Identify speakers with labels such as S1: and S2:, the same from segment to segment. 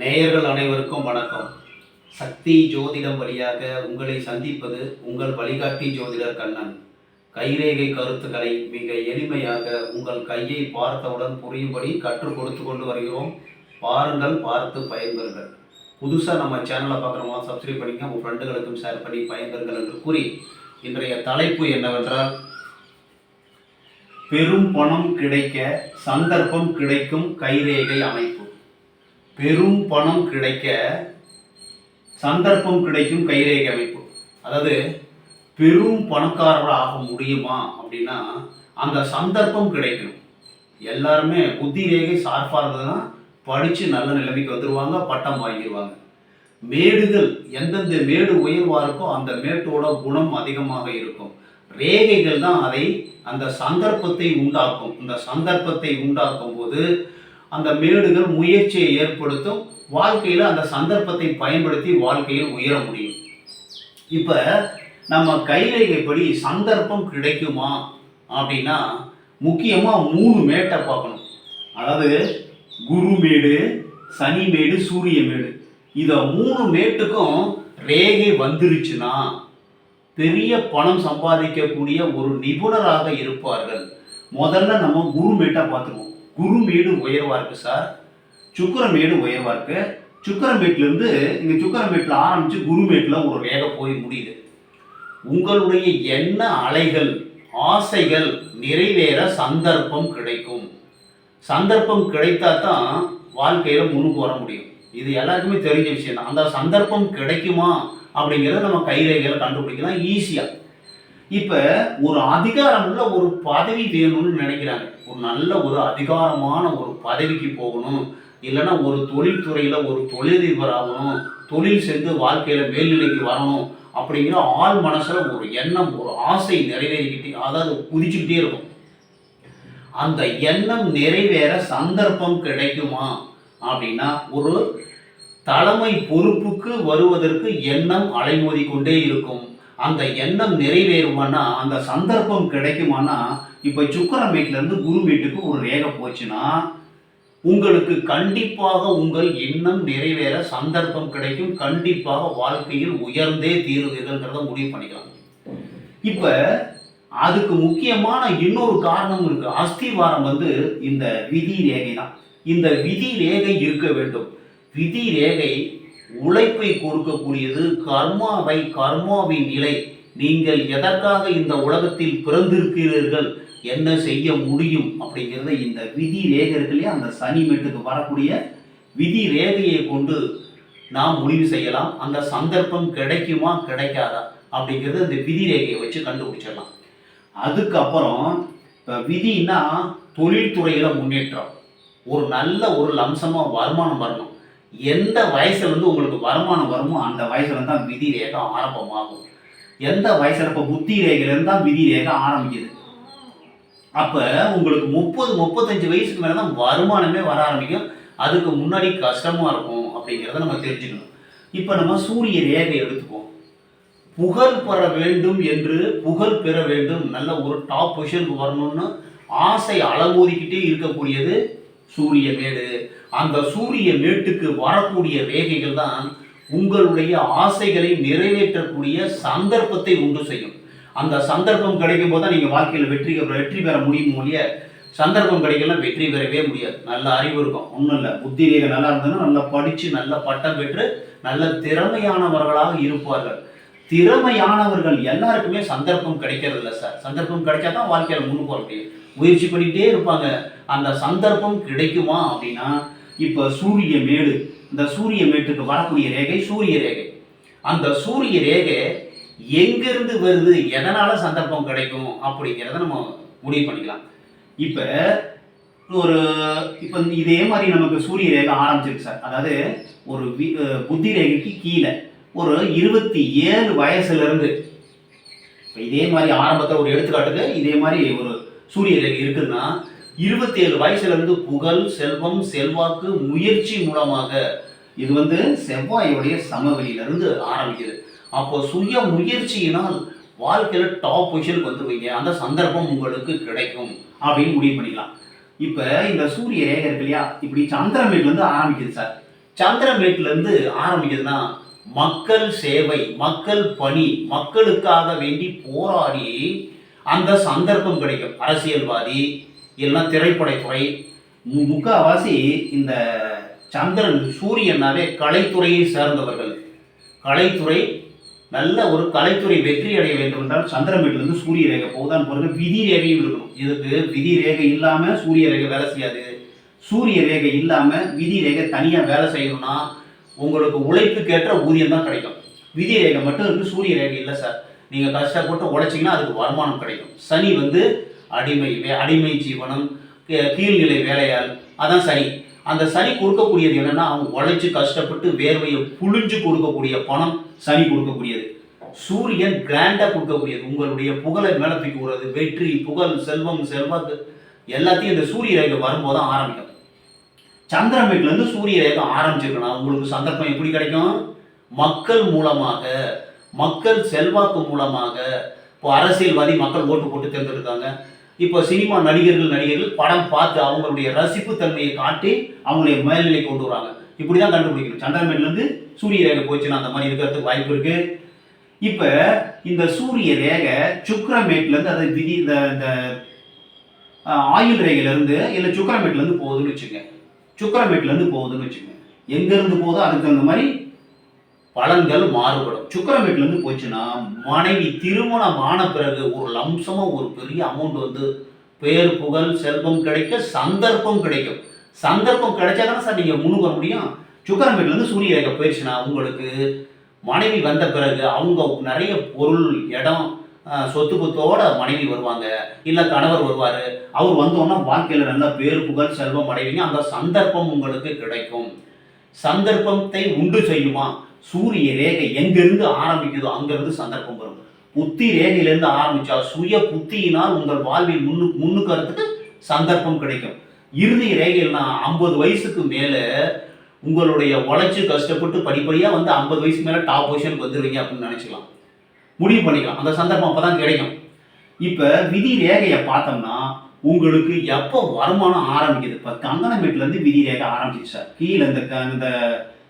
S1: நேயர்கள் அனைவருக்கும் வணக்கம். சக்தி ஜோதிடம் வழியாக உங்களை சந்திப்பது உங்கள் வழிகாட்டி ஜோதிடர் கண்ணன். கைரேகை கருத்துக்களை மிக எளிமையாக உங்கள் கையை பார்த்தவுடன் புரியும்படி கற்றுக் கொடுத்து கொண்டு வருகிறோம். பாருங்கள் பார்த்து பயன்பெறுங்கள். புதுசாக நம்ம சேனலை பார்க்குறவங்க சப்ஸ்கிரைப் பண்ணிங்க உங்கள் ஃப்ரெண்டுகளுக்கும் ஷேர் பண்ணி பயன்பெறுங்கள் என்று கூறி இன்றைய தலைப்பு என்னவென்றால் பெரும் பணம் கிடைக்க சந்தர்ப்பம் கிடைக்கும் கைரேகை அமைப்பு. பெரும் பணம் கிடைக்க சந்தர்ப்பம் கிடைக்கும் கைரேகை அமைப்பு. அதாவது பெரும் பணக்காரராக ஆக முடியுமா அப்படின்னா அந்த சந்தர்ப்பம் கிடைக்கணும். எல்லாருமே புத்தி ரேகை சார்பாக இருந்ததுன்னா படித்து நல்ல நிலைமைக்கு வந்துடுவாங்க பட்டம் வாங்கிடுவாங்க மேடுகள் எந்தெந்த மேடு உயர்வாக இருக்கோ அந்த மேட்டோட குணம் அதிகமாக இருக்கும். ரேகைகள் தான் அதை அந்த சந்தர்ப்பத்தை உண்டாக்கும். இந்த சந்தர்ப்பத்தை உண்டாக்கும் போது அந்த மேடுகள் முயற்சியை ஏற்படுத்தும் வாழ்க்கையில் அந்த சந்தர்ப்பத்தை பயன்படுத்தி வாழ்க்கையில் உயர முடியும். இப்போ நம்ம கைரேகைப்படி சந்தர்ப்பம் கிடைக்குமா அப்படின்னா முக்கியமாக மூணு மேட்டை பார்க்கணும். அதாவது குரு மேடு சனி மேடு சூரிய மேடு. இதை மூணு மேட்டுக்கும் ரேகை வந்துருச்சுன்னா பெரிய பணம் சம்பாதிக்கக்கூடிய ஒரு நிபுணராக இருப்பார்கள். முதல்ல நம்ம குரு மேட்டை பார்த்துருவோம் குரு மேடு உயர்வா இருக்கு சார். சுக்கரமேடு உயர்வா இருக்கு. சுக்கரமேட்லேருந்து இங்கே சுக்கரமேட்டில் ஆரம்பித்து குருமேட்டில் ஒரு ரேகை போய் முடியுது. உங்களுடைய என்ன அலைகள் ஆசைகள் நிறைவேற சந்தர்ப்பம் கிடைக்கும். சந்தர்ப்பம் கிடைத்தா தான் வாழ்க்கையில் முன்னுக்கு வர முடியும். இது எல்லாருக்குமே தெரிஞ்ச விஷயம் தான் அந்த சந்தர்ப்பம் கிடைக்குமா அப்படிங்கிறத நம்ம கைரேகையில் கண்டுபிடிக்கலாம். ஈஸியாக இப்போ ஒரு அதிகாரம் உள்ள ஒரு பதவி வேணும்னு நினைக்கிறாங்க. ஒரு நல்ல ஒரு அதிகாரமான ஒரு பதவிக்கு போகணும். இல்லைன்னா ஒரு தொழில்துறையில் ஒரு தொழிலதிபர் ஆகணும். தொழில் செஞ்சு வாழ்க்கையில் மேல்நிலைக்கு வரணும் அப்படிங்கிற ஆள் மனசில் ஒரு எண்ணம் ஒரு ஆசை நிறைவேறிக்கிட்டே அதாவது குதிச்சுக்கிட்டே இருக்கும். அந்த எண்ணம் நிறைவேற சந்தர்ப்பம் கிடைக்குமா அப்படின்னா ஒரு தலைமை பொறுப்புக்கு வருவதற்கு எண்ணம் அலைமோதி கொண்டே இருக்கும். அந்த எண்ணம் நிறைவேறுமானா அந்த சந்தர்ப்பம் கிடைக்குமானா இப்போ சுக்கரம் வீட்டிலேருந்து குரு வீட்டுக்கு ஒரு ரேகை போச்சுன்னா உங்களுக்கு கண்டிப்பாக உங்கள் எண்ணம் நிறைவேற சந்தர்ப்பம் கிடைக்கும். கண்டிப்பாக வாழ்க்கையில் உயர்ந்தே தீருவீர்கள்ங்கிறத முடிவு பண்ணிக்கலாம். இப்போ அதுக்கு முக்கியமான இன்னொரு காரணம் இருக்கு. அஸ்திவாரம் வந்து இந்த விதி ரேகை தான். இந்த விதி ரேகை இருக்க வேண்டும். விதி ரேகை உழைப்பை கொடுக்கக்கூடியது கர்மாவை கர்மாவின் நிலை. நீங்கள் எதற்காக இந்த உலகத்தில் பிறந்திருக்கிறீர்கள்? என்ன செய்ய முடியும்? அப்படிங்கிறத இந்த விதி ரேகை அந்த சனி மெட்டுக்கு வரக்கூடிய விதி ரேகையை கொண்டு நாம் முடிவு செய்யலாம். அந்த சந்தர்ப்பம் கிடைக்குமா கிடைக்காதா? அப்படிங்கிறத இந்த விதி ரேகையை வச்சு கண்டுபிடிச்சிடலாம். அதுக்கப்புறம் இப்போ விதினா தொழில்துறையில் முன்னேற்றம். ஒரு நல்ல ஒரு லம்சமாக வருமானம் வரணும். எந்த வயசுலேருந்து உங்களுக்கு வருமானம் வருமோ அந்த வயசுலேருந்து தான் விதி ரேகை ஆரம்பமாகும். எந்த வயசுல இப்போ புத்தி ரேகையிலேருந்து தான் விதி ரேகை ஆரம்பிக்குது? அப்போ உங்களுக்கு முப்பது முப்பத்தஞ்சு வயசுக்கு மேலே தான் வருமானமே வர ஆரம்பிக்கும். அதுக்கு முன்னாடி கஷ்டமாக இருக்கும் அப்படிங்கிறத நம்ம தெரிஞ்சுக்கணும். இப்போ நம்ம சூரிய ரேகை எடுத்துப்போம் புகழ் பெற வேண்டும் என்று புகழ் பெற வேண்டும். நல்ல ஒரு டாப் பொசிஷனுக்கு வரணும்னு ஆசை அளவூதிக்கிட்டே இருக்கக்கூடியது சூரிய மேடு. அந்த சூரிய மேட்டுக்கு வரக்கூடிய ரேகைகள் தான் உங்களுடைய ஆசைகளை நிறைவேற்றக்கூடிய சந்தர்ப்பத்தை உண்டு செய்யும். அந்த சந்தர்ப்பம் கிடைக்கும் போது தான் நீங்கள் வாழ்க்கையில் வெற்றி வெற்றி பெற முடியும் ஒழிய சந்தர்ப்பம் கிடைக்கலாம் வெற்றி பெறவே முடியாது. நல்ல அறிவு இருக்கும். ஒன்றும் இல்லை. புத்தி ரேகை நல்லா இருந்தாலும் நல்லா படித்து நல்ல பட்டம் பெற்று நல்ல திறமையானவர்களாக இருப்பார்கள். திறமையானவர்கள் எல்லாருக்குமே சந்தர்ப்பம் கிடைக்கிறது இல்லை சார். சந்தர்ப்பம் கிடைச்சா தான் வாழ்க்கையில் முன்னுக்கு போக முடியும். முயற்சி பண்ணிக்கிட்டே இருப்பாங்க. அந்த சந்தர்ப்பம் கிடைக்குமா அப்படின்னா இப்போ சூரிய மேடு இந்த சூரிய மேட்டுக்கு வரக்கூடிய ரேகை சூரிய ரேகை. அந்த சூரிய ரேகை எங்கிருந்து வருது எதனால சந்தர்ப்பம் கிடைக்கும் அப்படிங்கிறத நம்ம முடிவு பண்ணிக்கலாம். இப்போ ஒரு இப்போ இதே மாதிரி நமக்கு சூரிய ரேகை ஆரம்பிச்சிருக்கு சார். அதாவது ஒரு புத்தி ரேகைக்கு கீழே ஒரு இருபத்தி ஏழு வயசுலேருந்து இப்போ இதே மாதிரி ஆரம்பத்தில் ஒரு எடுத்துக்காட்டுக்கு இதே மாதிரி ஒரு சூரிய ரேகை இருக்குதுன்னா இருபத்தி ஏழு வயசுல இருந்து புகழ் செல்வம் செல்வாக்கு முயற்சி மூலமாக இது வந்து செவ்வாயுடைய சமவெளியிலிருந்து ஆரம்பிக்குது. அப்போ சுய முயற்சியினால் வாழ்க்கையில் டாப் பொசிஷனுக்கு வந்துருவீங்க அந்த சந்தர்ப்பம் உங்களுக்கு கிடைக்கும் அப்படின்னு முடிவு பண்ணிக்கலாம். இப்போ இந்த சூரிய ரேகை இருக்கு இல்லையா? இப்படி சந்திரமேட்லேருந்து ஆரம்பிக்குது சார். சந்திரமேட்லேருந்து ஆரம்பிக்குதுன்னா மக்கள் சேவை மக்கள் பணி மக்களுக்காக வேண்டி போராடி அந்த சந்தர்ப்பம் கிடைக்கும். அரசியல்வாதி இல்லைன்னா திரைப்படத்துறை மு- இந்த சந்திரன் சூரியனாவே கலைத்துறையை சேர்ந்தவர்கள். கலைத்துறை நல்ல ஒரு கலைத்துறை வெற்றி அடைய வேண்டும் என்றால் சந்திரமேட்டிலிருந்து சூரிய ரேகை போகுதான் பிறகு விதி ரேகையும் இருக்கணும். இதுக்கு விதி ரேகை இல்லாமல் சூரிய ரேகை வேலை செய்யாது. சூரிய ரேகை இல்லாமல் விதி ரேகை தனியாக வேலை செய்யணும்னா உங்களுக்கு உழைப்புக்கேற்ற ஊதியம் தான் கிடைக்கும். விதி ரேகை மட்டும் இருக்கு சூரிய ரேகை இல்லை சார். நீங்கள் கஷ்டப்பட்டு உழைச்சிங்கன்னா அதுக்கு வருமானம் கிடைக்கும். சனி வந்து அடிமை வே- அடிமை ஜீவனம் கீழ்நிலை வேலையால். அதான் சனி அந்த சனி கொடுக்கக்கூடியது என்னன்னா அவங்க உழைச்சி கஷ்டப்பட்டு வேர்வையை புழிஞ்சு கொடுக்கக்கூடிய பணம் சனி கொடுக்கக்கூடியது. சூரியன் கிராண்டாக கொடுக்கக்கூடியது. உங்களுடைய புகழை மேலே தூக்கி விடுறது வெற்றி புகழ் செல்வம் செல்வாக்கு எல்லாத்தையும் இந்த சூரிய ரேகை வரும்போது தான் ஆரம்பிக்கும். சந்திரன் வீட்டிலேருந்து சூரிய ரேகை ஆரம்பிச்சிருக்கணும் உங்களுக்கு சந்தர்ப்பம் எப்படி கிடைக்கும்? மக்கள் மூலமாக மக்கள் செல்வாக்கு மூலமாக இப்போ அரசியல்வாதி மக்கள் ஓட்டு போட்டு தேர்ந்தெடுத்தாங்க. இப்போ சினிமா நடிகர்கள் நடிகர்கள் படம் பார்த்து அவங்களுடைய ரசிப்பு தன்மையை காட்டி அவங்களுடைய மேல்நிலை கொண்டு வராங்க. இப்படி தான் கண்டுபிடிக்கணும். சந்திரமேட்லேருந்து சூரிய ரேகை போச்சுன்னா அந்த மாதிரி இருக்கிறதுக்கு வாய்ப்பு இருக்கு. இப்போ இந்த சூரிய ரேகை சுக்கரமேட்லேருந்து அதை விதி இந்த இந்த ஆயுள் ரேகையிலேருந்து இல்லை சுக்கரமேட்லேருந்து போகுதுன்னு வச்சுங்க சுக்கரமேட்லேருந்து போகுதுன்னு வச்சுங்க எங்கேருந்து போதோ அதுக்கு தகுந்த மாதிரி பலன்கள் மாறுபடும். சுக்கிரமேட்லேருந்து போச்சுன்னா மனைவி திருமணம் ஆன பிறகு ஒரு லம்சமாக ஒரு பெரிய அமௌண்ட் வந்து பேர் புகழ் செல்வம் கிடைக்க சந்தர்ப்பம் கிடைக்கும். சந்தர்ப்பம் கிடைச்சா தானே சார் நீங்கள் முன்னுக்க வர முடியும்? வீட்டிலேருந்து சூரிய ரேகை போயிடுச்சுன்னா உங்களுக்கு மனைவி வந்த பிறகு அவங்க நிறைய பொருள் இடம் சொத்து பத்தோட மனைவி வருவாங்க. இல்லை கணவர் வருவார். அவர் வந்தோன்னா வாழ்க்கையில் நல்ல பேர் புகழ் செல்வம் அடைவீங்க அந்த சந்தர்ப்பம் உங்களுக்கு கிடைக்கும். சந்தர்ப்பத்தை உண்டு செய்யுமா? சூரிய ரேகை எங்கிருந்து ஆரம்பிக்குதோ அங்கிருந்து சந்தர்ப்பம் வரும். புத்தி ரேகையிலிருந்து ஆரம்பிச்சா சுய புத்தியினால் உங்கள் வாழ்வில் முன்னு முன்னுக்கறதுக்கு சந்தர்ப்பம் கிடைக்கும். இறுதி ரேகையில்னா ஐம்பது வயசுக்கு மேலே உங்களுடைய உழைச்சி கஷ்டப்பட்டு படிப்படியாக வந்து ஐம்பது வயசுக்கு மேலே டாப் பொசிஷனுக்கு வந்துடுவீங்க அப்படின்னு நினச்சிக்கலாம். முடிவு பண்ணிக்கலாம். அந்த சந்தர்ப்பம் அப்போ தான் கிடைக்கும். இப்போ விதி ரேகையை பார்த்தோம்னா உங்களுக்கு எப்போ வருமானம் ஆரம்பிக்குது? இப்போ கங்கணமேட்லேருந்து விதி ரேகை ஆரம்பிச்சு சார். கீழே இந்த க- இந்த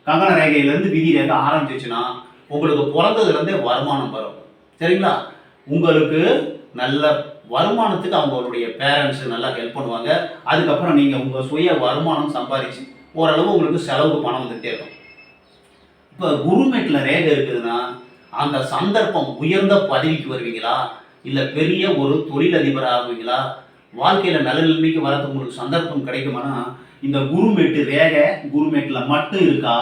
S1: கங்கண ரேகையிலேருந்து விதி ரேகை ஆரம்பிச்சிச்சுன்னா உங்களுக்கு பிறந்ததுலேருந்தே வருமானம் வரும். சரிங்களா? உங்களுக்கு நல்ல வருமானத்துக்கு அவங்களுடைய பேரண்ட்ஸ் நல்லா ஹெல்ப் பண்ணுவாங்க. அதுக்கப்புறம் நீங்கள் உங்கள் சுய வருமானம் சம்பாதிச்சு ஓரளவு உங்களுக்கு செலவுக்கு பணம் வந்துகிட்டே இருக்கும். இப்போ குருமேட்டில் ரேகை இருக்குதுன்னா அந்த சந்தர்ப்பம் உயர்ந்த பதவிக்கு வருவீங்களா? இல்லை பெரிய ஒரு தொழிலதிபர் ஆகுவீங்களா வாழ்க்கையில் நல்ல நிலைமைக்கு வரதுக்கு உங்களுக்கு சந்தர்ப்பம் கிடைக்குமானா இந்த குருமேட்டு ரேகை குருமேட்டில் மட்டும் இருக்கா?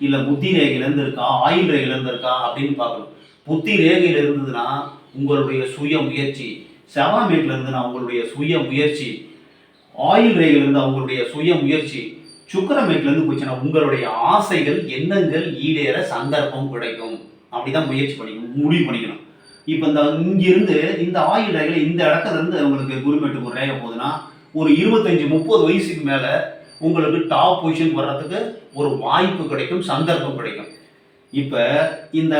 S1: இல்லை புத்தி ரேகையிலேருந்து இருக்கா ஆயுள் ரேகையிலேருந்து இருக்கா அப்படின்னு பார்க்கணும். புத்தி ரேகையில் இருந்ததுன்னா உங்களுடைய சுய முயற்சி. செவாமேட்டில் இருந்ததுன்னா உங்களுடைய சுய முயற்சி. ஆயுள் ரேகையில் இருந்து அவங்களுடைய சுய முயற்சி. சுக்கரமேட்லேருந்து போச்சுன்னா உங்களுடைய ஆசைகள் எண்ணங்கள் ஈடேற சந்தர்ப்பம் கிடைக்கும். அப்படிதான் முயற்சி பண்ணிக்கணும் முடிவு பண்ணிக்கணும். இப்போ இந்த இங்கிருந்து இந்த ஆயுள் ரேகையில் இந்த இடத்துல இருந்து உங்களுக்கு குருமேட்டுக்கு ஒரு ரேகை போகுதுன்னா ஒரு இருபத்தஞ்சி முப்பது வயசுக்கு மேலே உங்களுக்கு டாப் பொசிஷன் வர்றதுக்கு ஒரு வாய்ப்பு கிடைக்கும் சந்தர்ப்பம் கிடைக்கும். இப்போ இந்த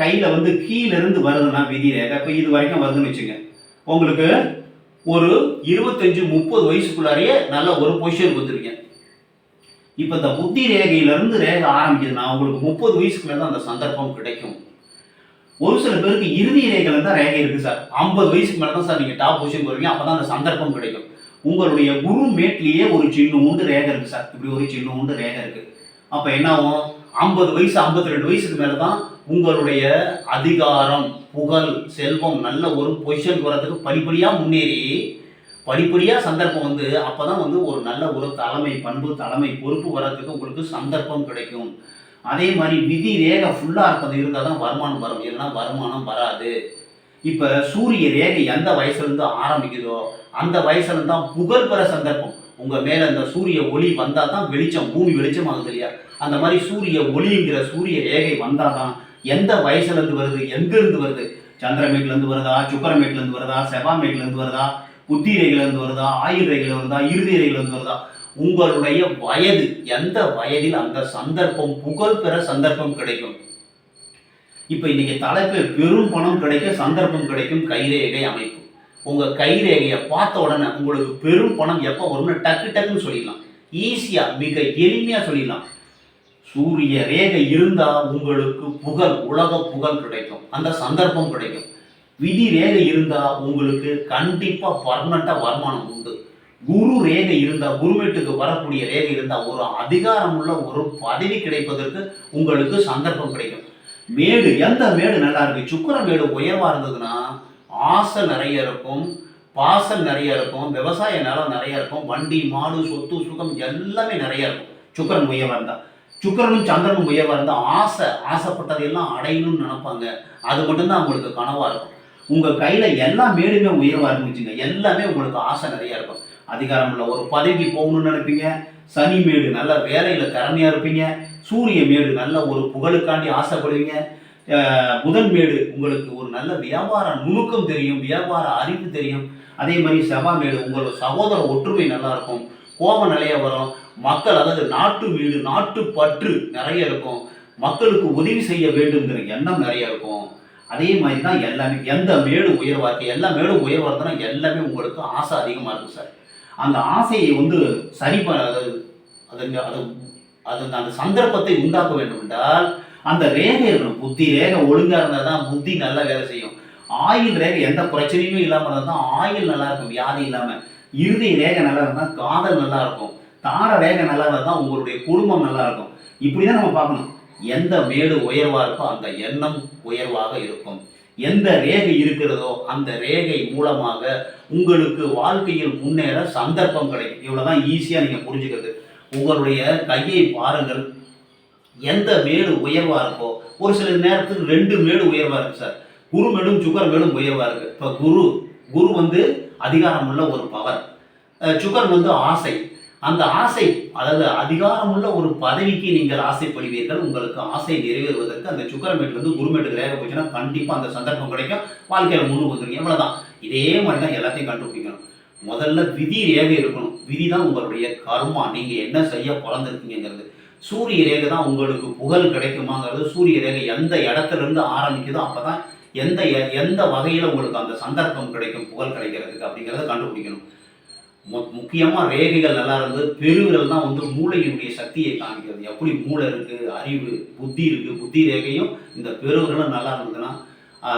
S1: கையில் வந்து கீழேருந்து வருதுன்னா விதி ரேகை. இப்போ இது வரைக்கும் வருதுன்னு வச்சுங்க. உங்களுக்கு ஒரு இருபத்தஞ்சி முப்பது வயசுக்குள்ளாரையே நல்ல ஒரு பொசிஷன் கொடுத்துருக்கேன் இப்போ இந்த புத்தி ரேகையிலேருந்து ரேகை ஆரம்பிக்குதுன்னா உங்களுக்கு முப்பது வயசுக்கு மேலே தான் அந்த சந்தர்ப்பம் கிடைக்கும். ஒரு சில பேருக்கு இறுதி ரேகையில் தான் ரேகை இருக்குது சார். ஐம்பது வயசுக்கு மேலே தான் சார் நீங்கள் டாப் பொசிஷன் போகிறீங்க அப்போ தான் அந்த சந்தர்ப்பம் கிடைக்கும். உங்களுடைய குரு மேட்லேயே ஒரு சின்ன உண்டு ரேகை இருக்குது சார். இப்படி ஒரு சின்ன உண்டு ரேகை இருக்குது அப்போ என்ன ஆகும்? ஐம்பது வயசு ஐம்பத்தி ரெண்டு வயசுக்கு மேலே தான் உங்களுடைய அதிகாரம் புகழ் செல்வம் நல்ல ஒரு பொசிஷன் வரதுக்கு படிப்படியாக முன்னேறி படிப்படியாக சந்தர்ப்பம் வந்து அப்போ தான் வந்து ஒரு நல்ல ஒரு தலைமை பண்பு தலைமை பொறுப்பு வர்றதுக்கு உங்களுக்கு சந்தர்ப்பம் கிடைக்கும். அதே மாதிரி விதி ரேகை ஃபுல்லாக இருக்கிறது இருந்தால் தான் வருமானம் வரும். இல்லைன்னா வருமானம் வராது. இப்போ சூரிய ரேகை எந்த வயசுலேருந்து ஆரம்பிக்குதோ அந்த வயசுலேருந்து தான் புகழ் பெற சந்தர்ப்பம். உங்கள் மேலே அந்த சூரிய ஒளி வந்தால் தான் வெளிச்சம் பூமி வெளிச்சமாகுது இல்லையா? அந்த மாதிரி சூரிய ஒளிங்கிற சூரிய ரேகை வந்தால் தான் எந்த வயசுலேருந்து வருது எங்கேருந்து வருது? சந்திரமேட்லேருந்து வருதா சுக்கரமேட்லேருந்து வருதா செவாமேட்லேருந்து வருதா புத்தி ரேகையிலேருந்து வருதா ஆயுள் ரேகையில் வருதா இறுதி ரேகையிலேருந்து வருதா? உங்களுடைய வயது எந்த வயதில் அந்த சந்தர்ப்பம் புகழ் பெற சந்தர்ப்பம் கிடைக்கும்? இப்போ இன்றைக்கி தலைப்பு பெரும் பணம் கிடைக்க சந்தர்ப்பம் கிடைக்கும் கைரேகை அமைப்பு. உங்கள் கைரேகையை பார்த்த உடனே உங்களுக்கு பெரும் பணம் எப்போ வரும்னு டக்கு டக்குன்னு சொல்லிடலாம். ஈஸியாக மிக எளிமையாக சொல்லிடலாம். சூரிய ரேகை இருந்தால் உங்களுக்கு புகழ் உலக புகழ் கிடைக்கும். அந்த சந்தர்ப்பம் கிடைக்கும். விதி ரேகை இருந்தால் உங்களுக்கு கண்டிப்பாக பர்மனண்ட்டாக வருமானம் உண்டு. குரு ரேகை இருந்தா குருமேட்டுக்கு வரக்கூடிய ரேகை இருந்தால் ஒரு அதிகாரமுள்ள ஒரு பதவி கிடைப்பதற்கு உங்களுக்கு சந்தர்ப்பம் கிடைக்கும். மேடு எந்த மேடு நல்லா இருக்கு? சுக்கர மேடு உயர்வா இருந்ததுன்னா ஆசை நிறைய இருக்கும் பாசல் நிறைய இருக்கும் விவசாய நிலம் நிறைய இருக்கும் வண்டி மாடு சொத்து சுகம் எல்லாமே நிறைய இருக்கும். சுக்கிரன் உயர்வா இருந்தா. சுக்கிரனும் சந்திரனும் உயர்வா இருந்தா ஆசை ஆசைப்பட்டதையெல்லாம் அடையணும்னு நினைப்பாங்க. அது மட்டும்தான் அவங்களுக்கு கனவா இருக்கும். உங்க கையில எல்லா மேடுமே உயர்வா இருந்துச்சுங்க. எல்லாமே உங்களுக்கு ஆசை நிறைய இருக்கும். அதிகாரம் உள்ள ஒரு பதவிக்கு போகணும்னு நினைப்பீங்க. சனி மேடு நல்ல வேலையில் திறமையாக இருப்பீங்க. சூரிய மேடு நல்ல ஒரு புகழுக்காண்டி ஆசைப்படுவீங்க. புதன் மேடு உங்களுக்கு ஒரு நல்ல வியாபார நுணுக்கம் தெரியும் வியாபார அறிவு தெரியும். அதே மாதிரி செவ்வா மேடு உங்களோட சகோதர ஒற்றுமை நல்லா இருக்கும். கோபம் நிறைய வரும். மக்கள் அதாவது நாட்டு வீடு நாட்டு பற்று நிறைய இருக்கும். மக்களுக்கு உதவி செய்ய வேண்டுங்கிற எண்ணம் நிறைய இருக்கும். அதே மாதிரி தான் எல்லாமே எந்த மேடு உயர்வாக்கு எல்லா மேடும் உயர்வா எல்லாமே உங்களுக்கு ஆசை அதிகமாக இருக்கும் சார். அந்த ஆசையை வந்து சரி ப- அது அது அந்த சந்தர்ப்பத்தை உண்டாக்க வேண்டும் என்றால் அந்த ரேகை இருக்கணும். புத்தி ரேகை ஒழுங்காக இருந்தால் தான் புத்தி நல்லா வேலை செய்யும். ஆயில் ரேகை எந்த பிரச்சனையுமே இல்லாமல் இருந்தால் தான் ஆயில் நல்லா இருக்கும் வியாதி இல்லாமல் இறுதி ரேகை நல்லா இருந்தால் காதல் நல்லா இருக்கும். தார ரேகை நல்லா இருந்தால் தான் உங்களுடைய குடும்பம் நல்லா இருக்கும். இப்படி தான் நம்ம பார்க்கணும். எந்த மேடு உயர்வாக இருக்கோ அந்த எண்ணம் உயர்வாக இருக்கும். எந்த ரேகை இருக்கிறதோ அந்த ரேகை மூலமாக உங்களுக்கு வாழ்க்கையில் முன்னேற சந்தர்ப்பம் கிடைக்கும். இவ்வளோதான் ஈஸியாக நீங்கள் புரிஞ்சுக்கிறது. உங்களுடைய கையை பாருங்கள். எந்த மேடு உயர்வாக இருக்கோ ஒரு சில நேரத்துக்கு ரெண்டு மேடு உயர்வாக இருக்கு சார். குரு மேடும் சுகர் மேடும் உயர்வாக இருக்குது இப்போ குரு குரு வந்து அதிகாரமுள்ள ஒரு பவர். சுகர் வந்து ஆசை. அந்த ஆசை அதாவது அதிகாரமுள்ள ஒரு பதவிக்கு நீங்கள் ஆசைப்படுவீர்கள். உங்களுக்கு ஆசை நிறைவேறுவதற்கு அந்த சுக்கரமேட்டு வந்து குருமேட்டுக்கு ரேக போச்சுன்னா கண்டிப்பாக அந்த சந்தர்ப்பம் கிடைக்கும். வாழ்க்கையில் முன்னு வந்துருங்க எவ்வளோதான் இதே மாதிரி தான் எல்லாத்தையும் கண்டுபிடிக்கணும். முதல்ல விதி ரேகை இருக்கணும். விதி தான் உங்களுடைய கர்மா. நீங்கள் என்ன செய்ய பிறந்திருக்கீங்கிறது சூரிய ரேகை தான் உங்களுக்கு புகழ் கிடைக்குமாங்கிறது. சூரிய ரேகை எந்த இடத்துல இருந்து ஆரம்பிக்குதோ அப்பதான் எந்த எந்த வகையில் உங்களுக்கு அந்த சந்தர்ப்பம் கிடைக்கும் புகழ் கிடைக்கிறதுக்கு அப்படிங்கிறத கண்டுபிடிக்கணும். மு- ரேகைகள் நல்லா இருந்தது பெருவிரல் தான் வந்து மூளையினுடைய சக்தியை காமிக்கிறது எப்படி மூளை இருக்குது அறிவு புத்தி இருக்குது புத்தி ரேகையும் இந்த பெருவிரலும் நல்லா இருந்ததுன்னா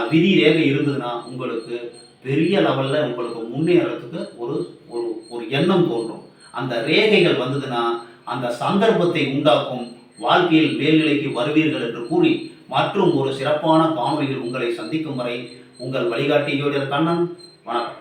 S1: விதி ரேகை இருந்ததுன்னா உங்களுக்கு பெரிய லெவலில் உங்களுக்கு முன்னேறத்துக்கு ஒரு ஒரு ஒரு எண்ணம் தோன்றும். அந்த ரேகைகள் வந்ததுன்னா அந்த சந்தர்ப்பத்தை உண்டாக்கும் வாழ்க்கையில் மேல்நிலைக்கு வருவீர்கள் என்று கூறி மற்றும் ஒரு சிறப்பான காணொலியில் உங்களை சந்திக்கும் வரை உங்கள் வழிகாட்டி கண்ணன். வணக்கம்.